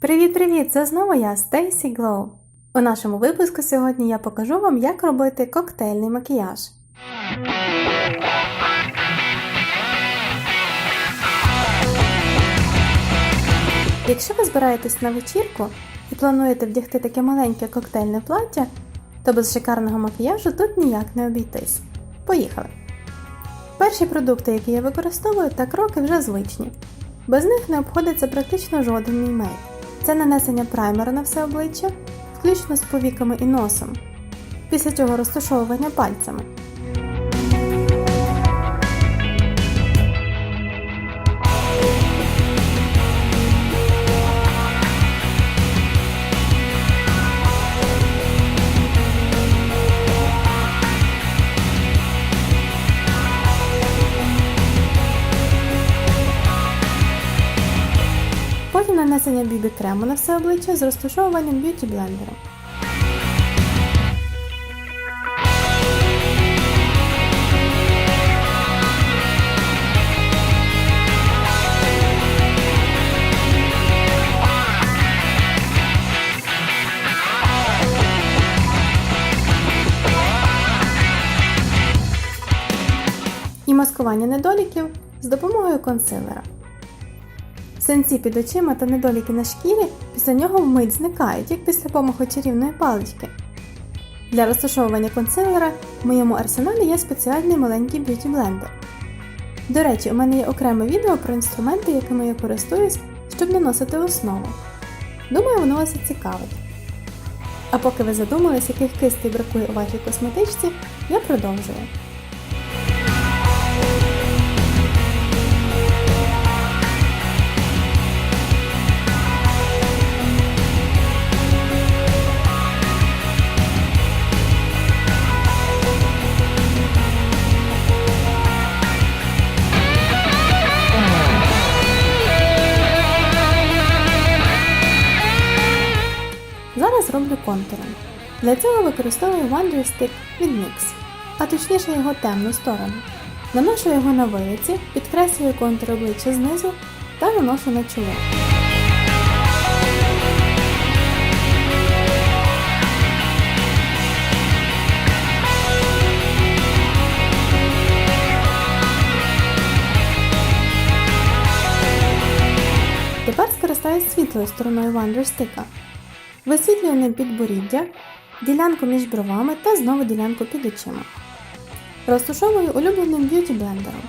Привіт-привіт! Це знову я, Стейсі Glow. У нашому випуску сьогодні я покажу вам, як робити коктейльний макіяж. Якщо ви збираєтесь на вечірку і плануєте вдягти таке маленьке коктейльне плаття, то без шикарного макіяжу тут ніяк не обійтись. Поїхали! Перші продукти, які я використовую, та кроки вже звичні. Без них не обходиться практично жоден мій мейк. Це нанесення праймера на все обличчя, включно з повіками і носом. Після цього розташовування пальцями. Нанесення бібі крему на все обличчя з розташовуванням б'юті блендером. І маскування недоліків з допомогою консилера. Синці під очима та недоліки на шкірі після нього вмить зникають, як після помаху чарівної палички. Для розташовування консилера в моєму арсеналі є спеціальний маленький б'юті блендер. До речі, у мене є окреме відео про інструменти, якими я користуюсь, щоб наносити основу. Думаю, воно вас зацікавить. А поки ви задумались, яких кистей бракує у вашій косметичці, я продовжую. Роблю контуром. Для цього використовую Wonder від NYX, а точніше його темну сторону. Наношу його на вилиці, підкреслюю контур обличчя знизу та наношу на чоло. Тепер скористаюсь світлою стороною Wonder Ним підборіддя, ділянку між бровами та знову ділянку під очима. Розтушовую улюбленим б'юті блендером.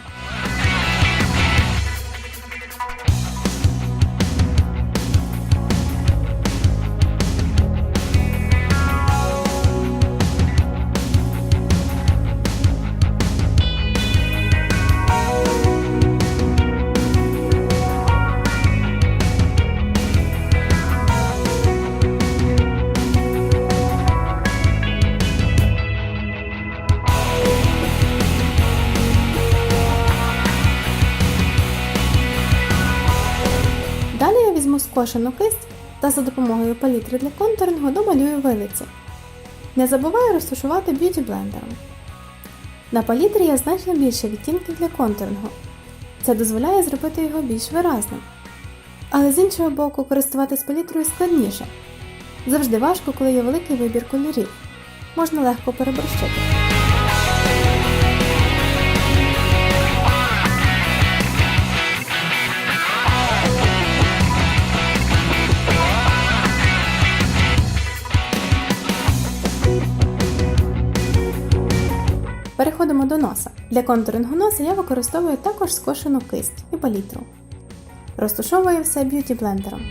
Скошену кисть та за допомогою палітри для контурингу домалюю вилиці. Не забуваю розташувати б'юті блендером. На палітрі є значно більше відтінків для контурингу. Це дозволяє зробити його більш виразним. Але з іншого боку, користуватись палітрою складніше. Завжди важко, коли є великий вибір кольорів. Можна легко переборщити. Для контурингу носа я використовую також скошену кисть і палітру. Розтушовую все б'юті блендером.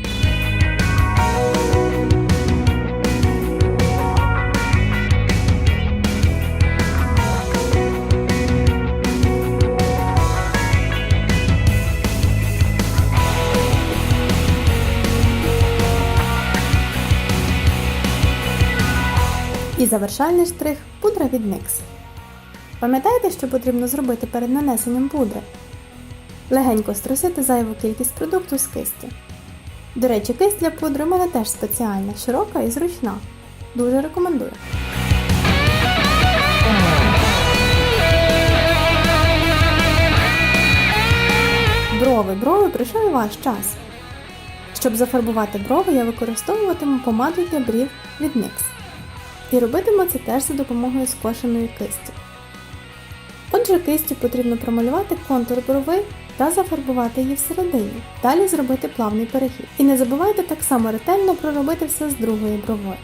І завершальний штрих пудра від NYX. Пам'ятаєте, що потрібно зробити перед нанесенням пудри? Легенько струсити зайву кількість продукту з кисті. До речі, кисть для пудри у мене теж спеціальна, широка і зручна. Дуже рекомендую. Брови, брови, прийшов і ваш час. Щоб зафарбувати брови, я використовуватиму помаду для брів від NYX. І робитиму це теж за допомогою скошеної кисті. Отже, кистю потрібно промалювати контур брови та зафарбувати її всередині. Далі зробити плавний перехід. І не забувайте так само ретельно проробити все з другої бровою.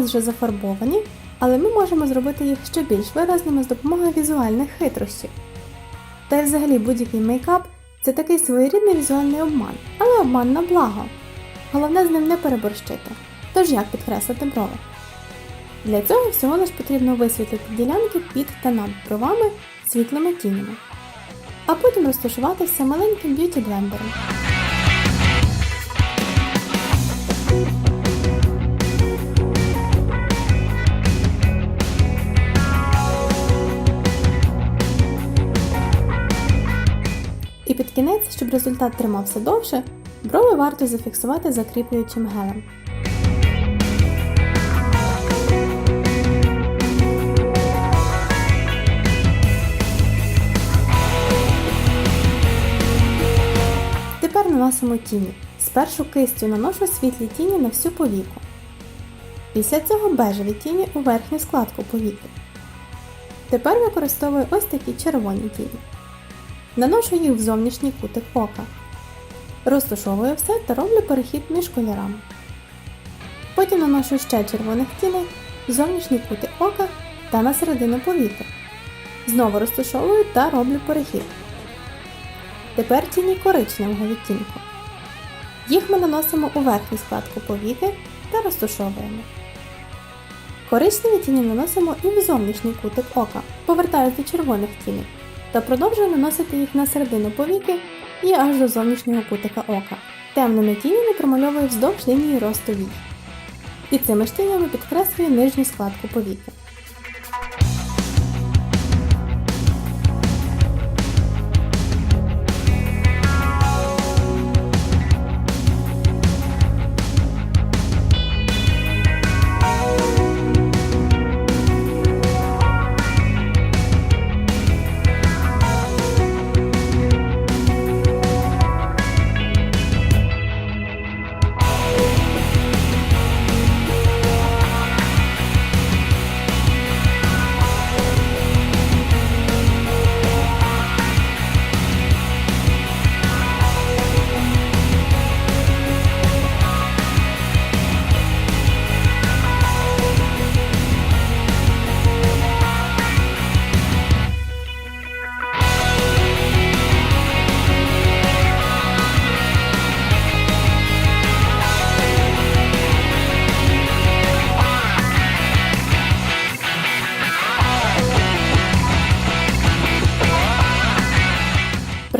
Нас вже зафарбовані, але ми можемо зробити їх ще більш виразними з допомогою візуальних хитрощів. Та й взагалі будь-який мейкап це такий своєрідний візуальний обман, але обман на благо. Головне з ним не переборщити. Тож як підкреслити брови? Для цього всього лиш потрібно висвітлити ділянки під та над бровами світлими тінями, а потім розташувати все маленьким б'юті кінець, щоб результат тримався довше, брови варто зафіксувати закріплюючим гелем. Тепер наносимо тіні. Спершу кистю наношу світлі тіні на всю повіку. Після цього бежеві тіні у верхню складку повіки. Тепер використовую ось такі червоні тіні. Наношу їх в зовнішній кутик ока. Розташовую все та роблю перехід між кольорами. Потім наношу ще червоних тіней в зовнішній кутик ока та на середину повіки. Знову розташовую та роблю перехід. Тепер тіні коричневого відтінку. Їх ми наносимо у верхню складку повіки та розташовуємо. Коричневі тіні наносимо і в зовнішній кутик ока, повертаюсь до червоних тіней та продовжує наносити їх на середину повіки і аж до зовнішнього кутика ока. Темними тінями промальовує вздовж лінії росту вій. І цими ж тінями підкреслює нижню складку повіки.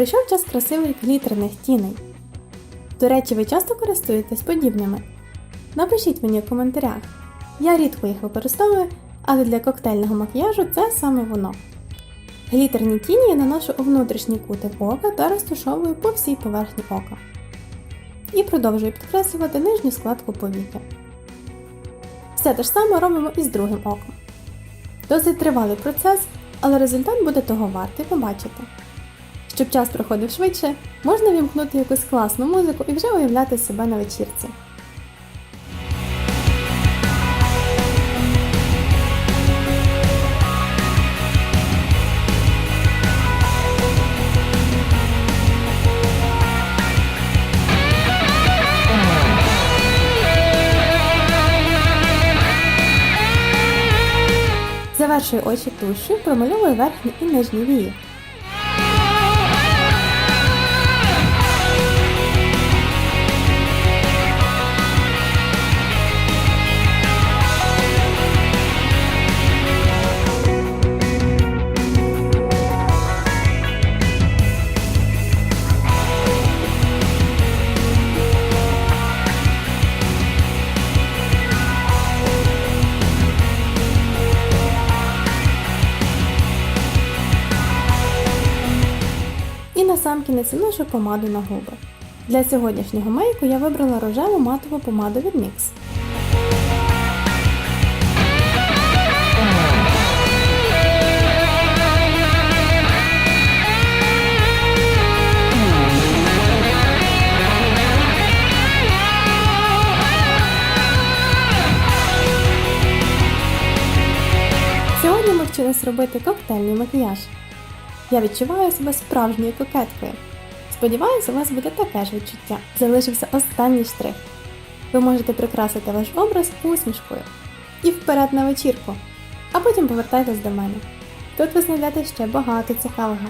Прийшов час красивих глітерних тіней. До речі, ви часто користуєтесь подібними? Напишіть мені в коментарях. Я рідко їх використовую, але для коктейльного макіяжу це саме воно. Глітерні тіні я наношу у внутрішні кути ока та розташовую по всій поверхні ока. І продовжую підкреслювати нижню складку повіки. Все те ж саме робимо і з другим оком. Досить тривалий процес, але результат буде того вартий побачити. Щоб час проходив швидше, можна вімкнути якусь класну музику і вже уявляти себе на вечірці. Завершую очі тушю, промальовую верхні і нижні вії. Насамкінець наношу помаду на губи. Для сьогоднішнього мейку я вибрала рожеву матову помаду від NYX. Сьогодні ми вчились робити коктейльний макіяж. Я відчуваю себе справжньою кокеткою. Сподіваюся, у вас буде таке ж відчуття. Залишився останній штрих. Ви можете прикрасити ваш образ усмішкою і вперед на вечірку, а потім повертайтесь до мене. Тут ви знайдете ще багато цікавого.